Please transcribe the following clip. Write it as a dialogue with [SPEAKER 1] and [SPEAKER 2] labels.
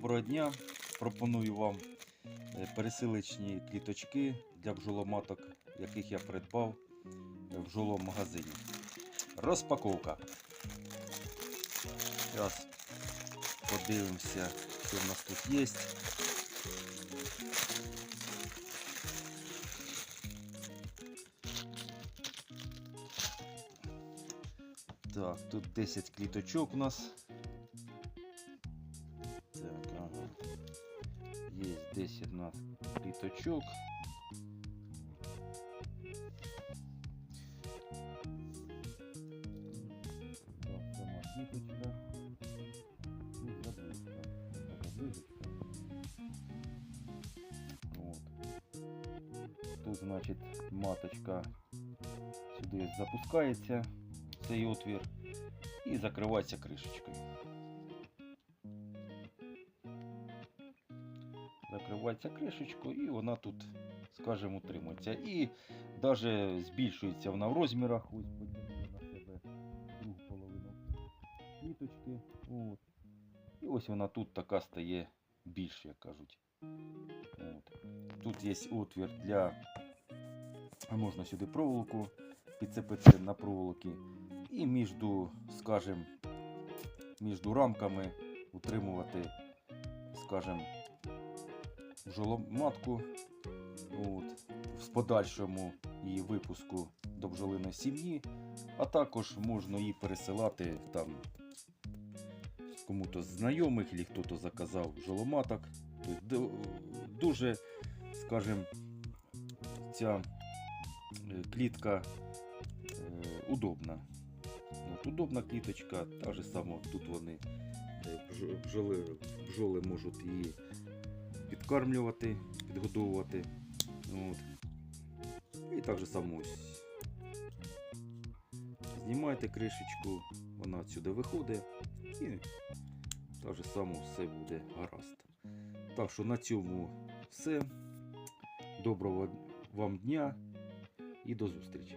[SPEAKER 1] Доброго дня! Пропоную вам е, пересилочні кліточки для бджоломаток, яких я придбав в бджолому магазині. Розпаковка. Зараз подивимося, що в нас тут є. Так, тут 10 кліточок у нас. Есть 10 у нас кліточок. Так, сама кліточка. І заблизька. Заблизочка. От. Тут, значить, маточка сюди запускається в цей отвір і закривається кришечкою. Закривається кришечкою і вона тут, скажімо, утримується. І навіть збільшується вона в розмірах. Ось потягнули на себе другу половину кліточки. От. І ось вона тут така стає більше, як кажуть. От. Тут є отвір для. Можна сюди проволоку підцепити на проволоки. І між, скажімо, між рамками утримувати, скажімо, бджоломатку от, з подальшому її випуску до бджолиної сім'ї, а також можна її пересилати там кому-то з знайомих, або хто-то заказав бджоломаток. Тобто дуже, скажімо, ця е, клітка е, удобна. От, удобна кліточка, та ж сама тут вони е, бджоли, бджоли можуть її підкармлювати, підгодовувати. От. І так же само ось. Знімаєте кришечку, вона відсюди виходить і так же само все буде гаразд. Так що на цьому все. Доброго вам дня і до зустрічі.